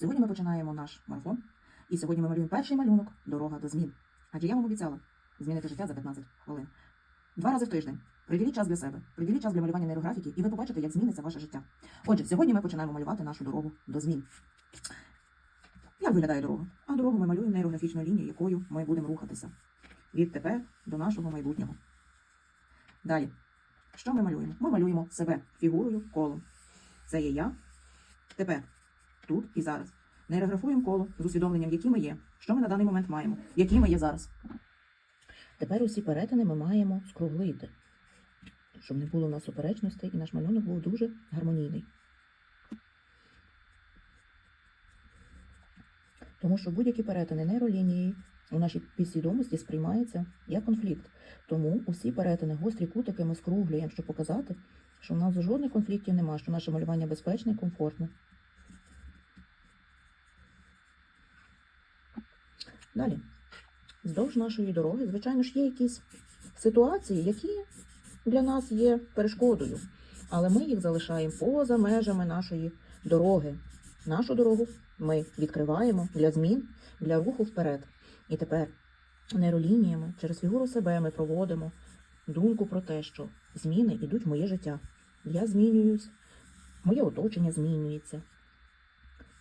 Сьогодні ми починаємо наш марафон, і сьогодні ми малюємо перший малюнок Дорога до змін. Адже я вам обіцяла змінити життя за 15 хвилин. Два рази в тиждень. Приділіть час для себе, приділіть час для малювання нейрографіки, і ви побачите, як зміниться ваше життя. Отже, сьогодні ми починаємо малювати нашу дорогу до змін. Як виглядає дорога? А дорогу ми малюємо нейрографічною лінією, якою ми будемо рухатися від тепер до нашого майбутнього. Далі. Що ми малюємо? Ми малюємо себе фігурою колом. Це є я. Тепер, тут і зараз. Нейрографуємо коло з усвідомленням, які ми є, що ми на даний момент маємо, які ми є зараз. Тепер усі перетини ми маємо скруглити, щоб не було в нас суперечностей і наш малюнок був дуже гармонійний. Тому що будь-які перетини нейролінії у нашій підсвідомості сприймаються як конфлікт. Тому усі перетини, гострі кутики ми скруглюємо, щоб показати, що в нас жодних конфліктів немає, що наше малювання безпечне і комфортне. Далі. Вздовж нашої дороги, звичайно ж, є якісь ситуації, які для нас є перешкодою, але ми їх залишаємо поза межами нашої дороги. Нашу дорогу ми відкриваємо для змін, для руху вперед. І тепер нейролініями через фігуру себе ми проводимо думку про те, що зміни йдуть в моє життя. Я змінююсь, моє оточення змінюється,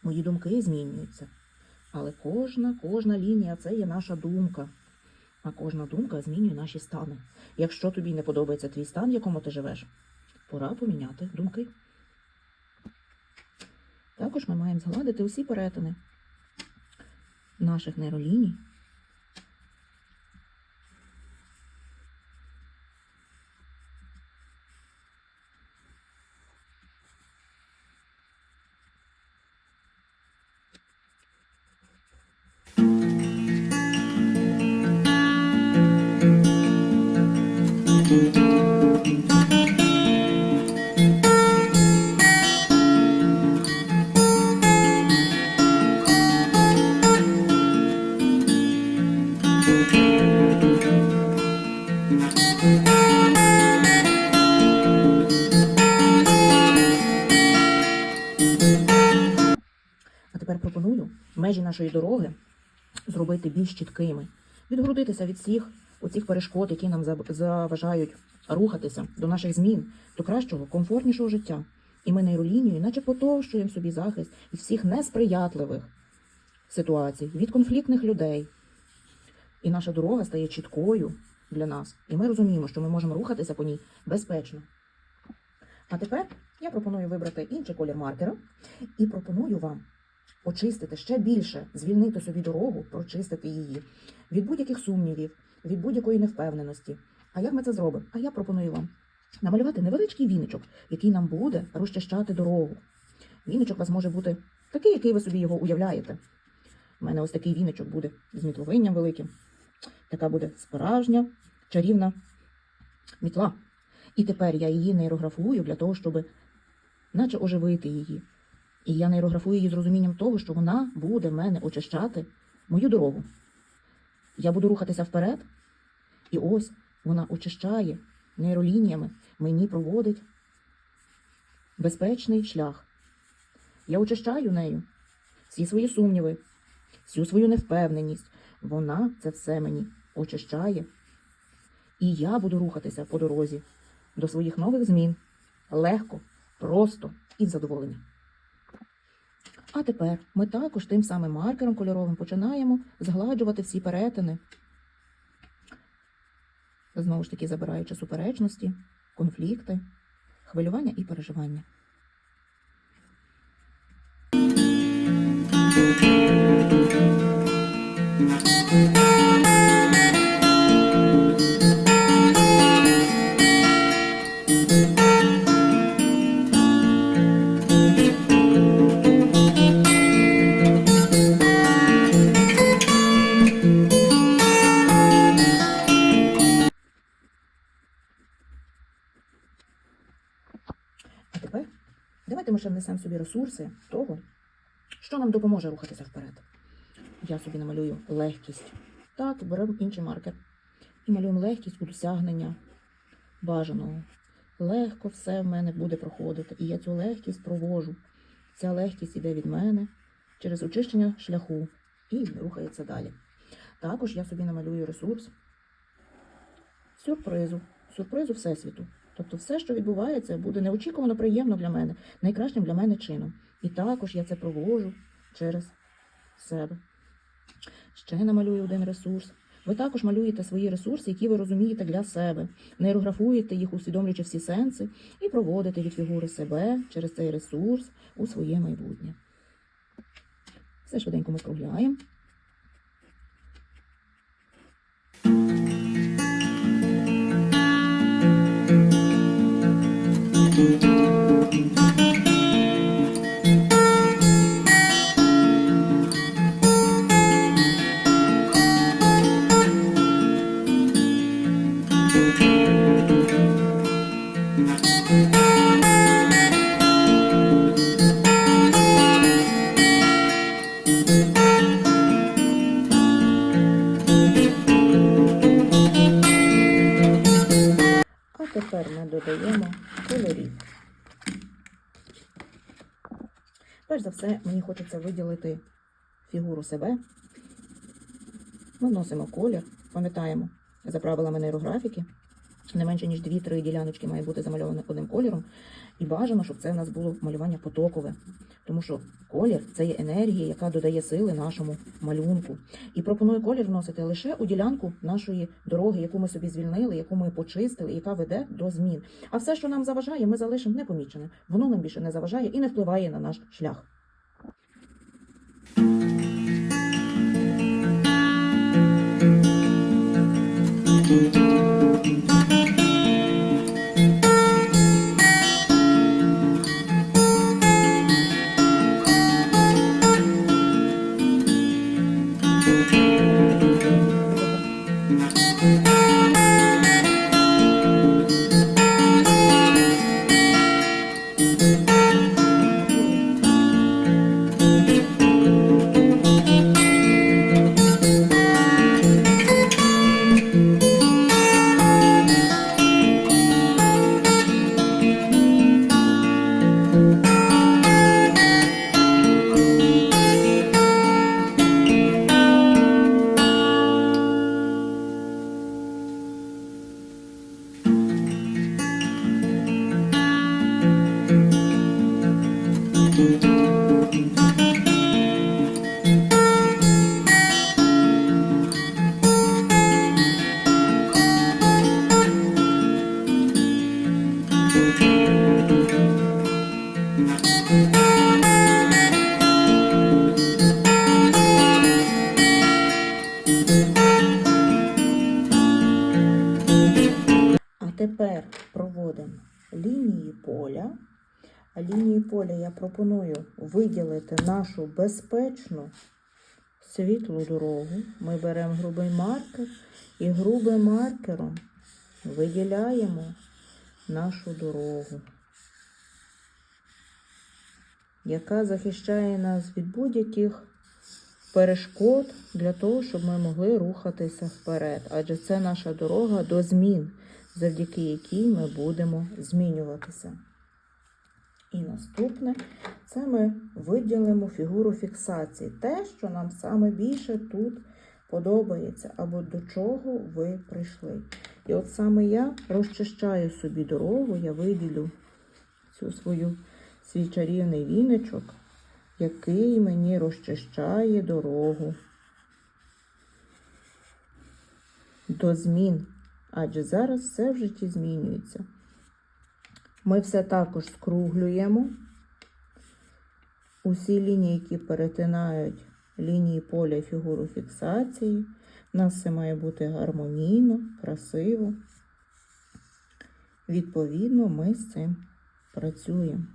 мої думки змінюються. Але кожна, кожна лінія це є наша думка. А кожна думка змінює наші стани. Якщо тобі не подобається твій стан, в якому ти живеш, пора поміняти думки. Також ми маємо згладити усі перетини наших нейроліній. Нашої дороги зробити більш чіткими, відгородитися від всіх оцих перешкод, які нам заважають рухатися до наших змін, до кращого, комфортнішого життя. І ми нейролінією, наче потовщуємо собі захист від всіх несприятливих ситуацій, від конфліктних людей. І наша дорога стає чіткою для нас. І ми розуміємо, що ми можемо рухатися по ній безпечно. А тепер я пропоную вибрати інший колір маркера і пропоную вам очистити ще більше, звільнити собі дорогу, прочистити її від будь-яких сумнівів, від будь-якої невпевненості. А як ми це зробимо? А я пропоную вам намалювати невеличкий віничок, який нам буде розчищати дорогу. Віничок у вас може бути такий, який ви собі його уявляєте. У мене ось такий віничок буде з мітловинням великим. Така буде справжня чарівна мітла. І тепер я її нейрографую для того, щоб наче оживити її. І я нейрографую її з розумінням того, що вона буде мене очищати мою дорогу. Я буду рухатися вперед, і ось вона очищає нейролініями, мені проводить безпечний шлях. Я очищаю нею всі свої сумніви, всю свою невпевненість. Вона це все мені очищає. І я буду рухатися по дорозі до своїх нових змін легко, просто і з задоволенням. А тепер ми також тим самим маркером кольоровим починаємо згладжувати всі перетини. Знову ж таки, забираючи суперечності, конфлікти, хвилювання і переживання. А внесемо собі ресурси того, що нам допоможе рухатися вперед. Я собі намалюю легкість. Так, беремо інший маркер. І малюємо легкість у досягнення бажаного. Легко все в мене буде проходити. І я цю легкість провожу. Ця легкість іде від мене, через очищення шляху і рухається далі. Також я собі намалюю ресурс сюрпризу, сюрпризу Всесвіту. Тобто все, що відбувається, буде неочікувано приємно для мене, найкращим для мене чином. І також я це провожу через себе. Ще намалюю один ресурс. Ви також малюєте свої ресурси, які ви розумієте для себе, нейрографуєте їх, усвідомлюючи всі сенси, і проводите від фігури себе через цей ресурс у своє майбутнє. Все швиденько ми скругляємо. А за все, мені хочеться виділити фігуру себе. Ми вносимо колір, пам'ятаємо, за правилами нейрографіки, не менше ніж 2-3 діляночки має бути замальоване одним кольором. І бажано, щоб це в нас було малювання потокове. Тому що колір це є енергія, яка додає сили нашому малюнку. І пропоную колір вносити лише у ділянку нашої дороги, яку ми собі звільнили, яку ми почистили, яка веде до змін. А все, що нам заважає, ми залишимо непоміченим. Воно нам більше не заважає і не впливає на наш шлях. А тепер проводимо лінії поля. Лінії поля я пропоную виділити нашу безпечну світлу дорогу. Ми беремо грубий маркер і грубим маркером виділяємо нашу дорогу, яка захищає нас від будь-яких перешкод для того, щоб ми могли рухатися вперед. Адже це наша дорога до змін, завдяки якій ми будемо змінюватися. І наступне це ми виділимо фігуру фіксації. Те, що нам саме більше тут подобається, або до чого ви прийшли. І от саме я розчищаю собі дорогу, я виділю цю свою свій чарівний віничок, який мені розчищає дорогу до змін. Адже зараз все в житті змінюється. Ми все також скруглюємо. Усі лінії, які перетинають лінії поля фігуру фіксації. У нас все має бути гармонійно, красиво. Відповідно, ми з цим працюємо.